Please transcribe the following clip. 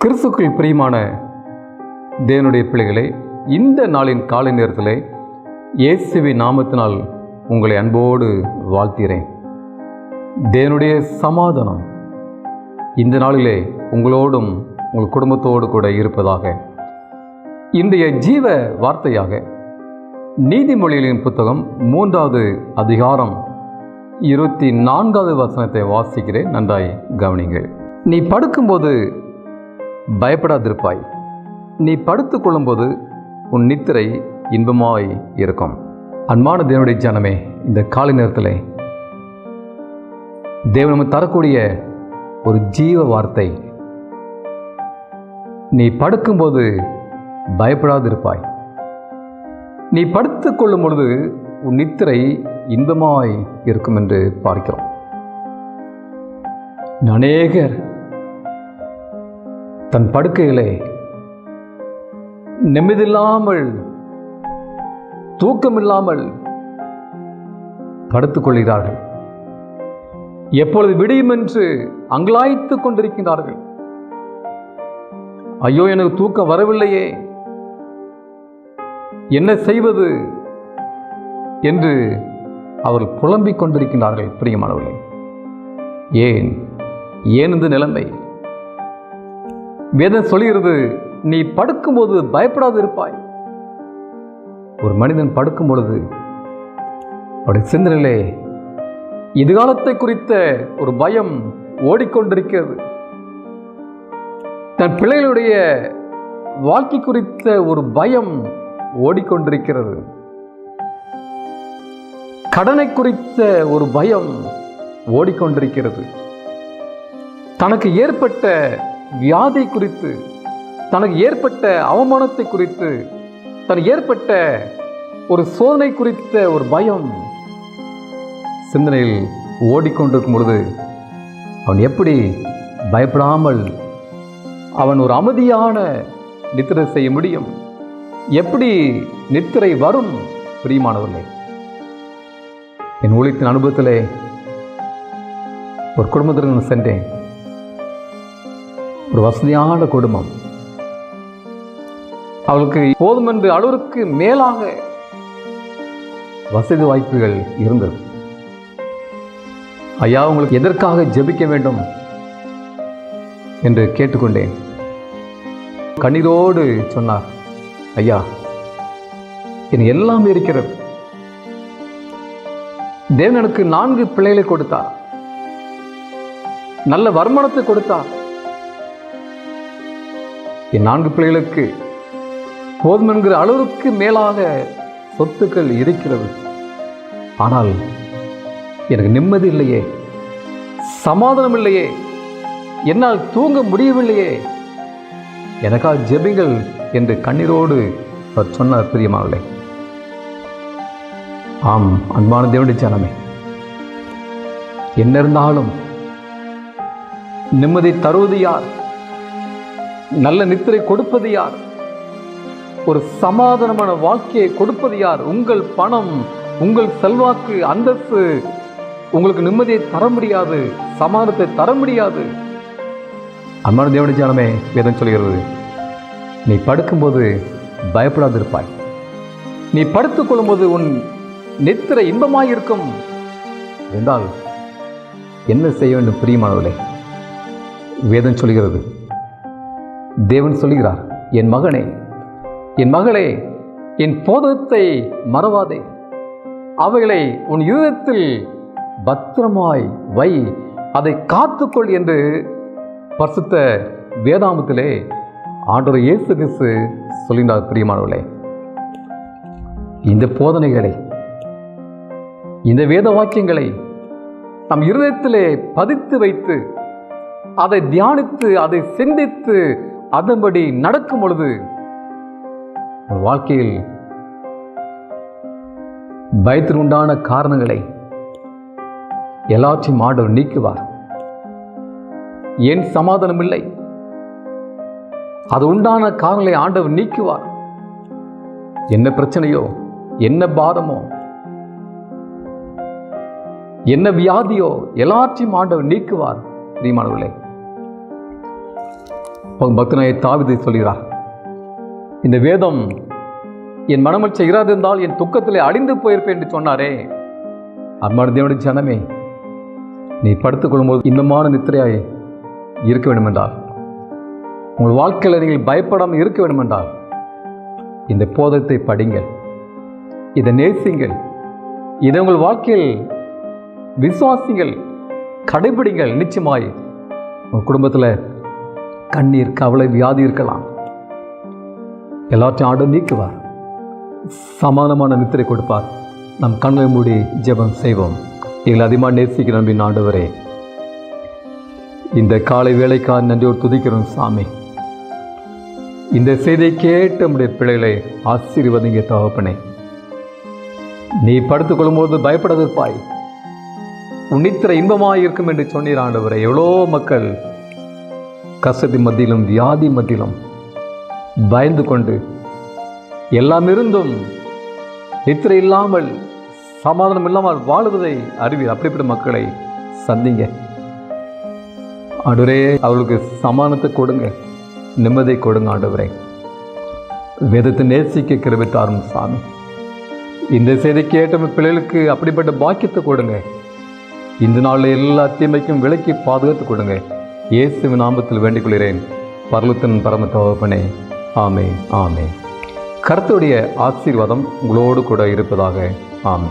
கிறிஸ்துக்குள் பிரியமான தேவனுடைய பிள்ளைகளே இந்த நாளின் காலை நேரத்தில் இயேசுவி நாமத்தினால் உங்களை அன்போடு வாழ்த்திறேன் தேவனுடைய சமாதானம் இந்த நாளிலே உங்களோடும் உங்கள் குடும்பத்தோடு கூட இருப்பதாக இன்றைய ஜீவ வார்த்தையாக நீதிமொழிகளின் புத்தகம் மூன்றாவது அதிகாரம் இருபத்தி நான்காவது வசனத்தை வாசிக்கிறேன். நன்றாய் கவனிங்கள் நீ படுக்கும்போது பயப்படாதிருப்பாய். நீ படுத்து கொள்ளும்போது உன் நித்திரை இன்பமாய் இருக்கும். அன்பான தேவனுடைய ஜனமே இந்த காலை நேரத்தில் தேவன் தரக்கூடிய ஒரு ஜீவ வார்த்தை. நீ படுக்கும்போது பயப்படாதிருப்பாய். நீ படுத்து கொள்ளும் பொழுது உன் நித்திரை இன்பமாய் இருக்கும் என்று பார்க்கிறோம். அநேகர் தன் படுக்கையிலே நிம்மதியில்லாமல் தூக்கமில்லாமல் படுத்துக் கொள்கிறார்கள். எப்பொழுது விடியும் என்று அங்கலாய்த்துக் கொண்டிருக்கிறார்கள் ஐயோ எனக்கு தூக்கம் வரவில்லையே. என்ன செய்வது என்று அவர் புலம்பிக் கொண்டிருக்கிறார்கள் பிரியமானவர்களே. ஏன்? ஏன் இந்த நிலைமை? வேதம் சொல்கிறது நீ படுக்கும்போது பயப்படாது இருப்பாய். ஒரு மனிதன் படுக்கும் பொழுது அவருடைய சிந்தனையிலே எதிர்காலத்தை குறித்த ஒரு பயம் ஓடிக்கொண்டிருக்கிறது. தன் பிள்ளைகளுடைய வாழ்க்கை குறித்த ஒரு பயம் ஓடிக்கொண்டிருக்கிறது. கடனை குறித்த ஒரு பயம் ஓடிக்கொண்டிருக்கிறது. தனக்கு ஏற்பட்ட வியாதி குறித்து தனக்கு ஏற்பட்ட அவமானத்தை குறித்து தனக்கு ஏற்பட்ட ஒரு சோதனை குறித்த ஒரு பயம் சிந்தனையில் ஓடிக்கொண்டிருக்கும் பொழுது அவன் எப்படி பயப்படாமல் அவன் ஒரு அமைதியான நித்திரை செய்ய முடியும்? எப்படி நித்திரை வரும் பிரியமானவர்களே? என் ஊழியத்தின் அனுபவத்திலே ஒரு குடும்பத்திற்கு நான் சென்றேன். ஒரு வசதியான குடும்பம். அவளுக்கு போதும் என்று அளவிற்கு மேலாக வசதி வாய்ப்புகள் இருந்தது. ஐயா உங்களுக்கு எதற்காக ஜெபிக்க வேண்டும்? என்று கேட்டுக்கொண்டேன். கண்ணீரோடு சொன்னார் ஐயா என் எல்லாம் இருக்கிறது. தேவன் எனக்கு நான்கு பிள்ளைகளை கொடுத்தார். நல்ல வருமானத்தை கொடுத்தார். என் நான்கு பிள்ளைகளுக்கு போதும் என்கிற அளவுக்கு மேலாக சொத்துக்கள் இருக்கிறது. ஆனால் எனக்கு நிம்மதி இல்லையே சமாதானம் இல்லையே என்னால் தூங்க முடியவில்லையே. எனக்கா ஜெபிங்கள் என்று கண்ணீரோடு அவர் சொன்னார் பிரியமாவளே ஆம் அன்பான தேவனுடைய ஜனமே என்ன இருந்தாலும் நிம்மதி தருவது யார்? நல்ல நித்திரை கொடுப்பது யார்? ஒரு சமாதானமான வாழ்க்கையை கொடுப்பது யார்? உங்கள் பணம் உங்கள் செல்வாக்கு அந்தஸ்து. உங்களுக்கு நிம்மதியை தர முடியாது சமாதானத்தை தர முடியாது. அன்பான தேவன ஜானமே வேதம் சொல்கிறது நீ படுக்கும்போது பயப்படாதிருப்பாய். நீ படுத்துக் கொள்ளும்போது உன் நித்திரை இன்பமாய் இருக்கும் என்றால் என்ன செய்ய வேண்டும் பிரியமானவர்களே? வேதம் சொல்கிறது தேவன் சொல்கிறார் என் மகனே என் மகளே என் போதத்தை மறவாதே. அவைகளை உன் இருதயத்தில் பத்திரமாய் வை. அதை காத்துக்கொள் என்று பரிசுத்த வேதாமத்திலே ஆண்டவர் இயேசு கிறிஸ்து சொல்கின்றார் பிரியமானவர்களே. இந்த போதனைகளை இந்த வேத வாக்கியங்களை நம் இருதயத்திலே பதித்து வைத்து அதை தியானித்து அதை சிந்தித்து அதன்படி நடக்கும் பொழுது வாழ்க்கையில் பயத்தில் காரணங்களை எல்லாற்றையும் ஆண்டவர் நீக்குவார். ஏன் சமாதானம் இல்லை அது உண்டான காரணங்களை ஆண்டவர் நீக்குவார். என்ன பிரச்சனையோ என்ன பாரமோ என்ன வியாதியோ எல்லாற்றையும் ஆண்டவர் நீக்குவார். பிரியமானவர்களே பக்தனாய தாவிதை சொல்கிறார் இந்த வேதம் என் மனமல் செய்கிறாதிருந்தால் என் துக்கத்திலே அழிந்து போயிருப்பேன் என்று சொன்னாரே. அன்பான ஜனமே நீ படுத்துக் கொள்ளும்போது நித்திரையாய் இருக்க வேண்டுமென்றால் உங்கள் வாழ்க்கையில் நீங்கள் பயப்படாமல் இருக்க வேண்டுமென்றால் இந்த போதத்தை படிங்கள் இதை நேசிங்கள் இதை உங்கள் வாழ்க்கையில் விசுவாசிங்கள் கடைபிடிங்கள். நிச்சயமாய் உங்கள் குடும்பத்தில் கண்ணீர் கவலை வியாதி இருக்கலாம். எல்லாற்றையும் ஆடு நீக்குவார். சமானமான நித்திரை கொடுப்பார். நம் கண்ணை மூடி ஜெபம் செய்வோம். எங்களை அதிகமாக நேசிக்கிற நம்பின் ஆண்டவரே இந்த காலை வேலைக்காக நன்றியோர் துதிக்கிறோம் சாமி. இந்த செய்தியை கேட்ட நம்முடைய பிள்ளைகளை ஆசீர்வதிங்க தகப்பனே. நீ படுத்துக் கொள்ளும்போது பயப்படாதிருப்பாய். உன்னித்திர இன்பமாக இருக்கும் என்று சொன்னீர் ஆண்டவரே. எவ்வளோ மக்கள் கசதி மத்தியிலும் வியாதி மத்தியிலும் பயந்து கொண்டு எல்லாம் இருந்தும் நித்திரை இல்லாமல் சமாதானம் இல்லாமல் வாழுவதை அறிவி அப்படிப்பட்ட மக்களை சந்திங்க. ஆண்டவரே அவளுக்கு சமானத்தை கொடுங்க. நிம்மதியை கொடுங்க ஆண்டவரே. வேதத்தை நேசிக்க கிருபித்தாரும் சாமி. இந்த செய்தி கேட்ட பிள்ளைகளுக்கு அப்படிப்பட்ட பாக்கியத்தை கொடுங்க. இந்த நாளில் எல்லா தீமைக்கும் விலக்கி பாதுகாத்து கொடுங்க. இயேசுவின் நாமத்தில் வேண்டிக் கொள்கிறேன் பரலத்தின் பரம தகப்பனே ஆமே ஆமே கருத்துடைய ஆசீர்வாதம் உங்களோடு கூட இருப்பதாக ஆமே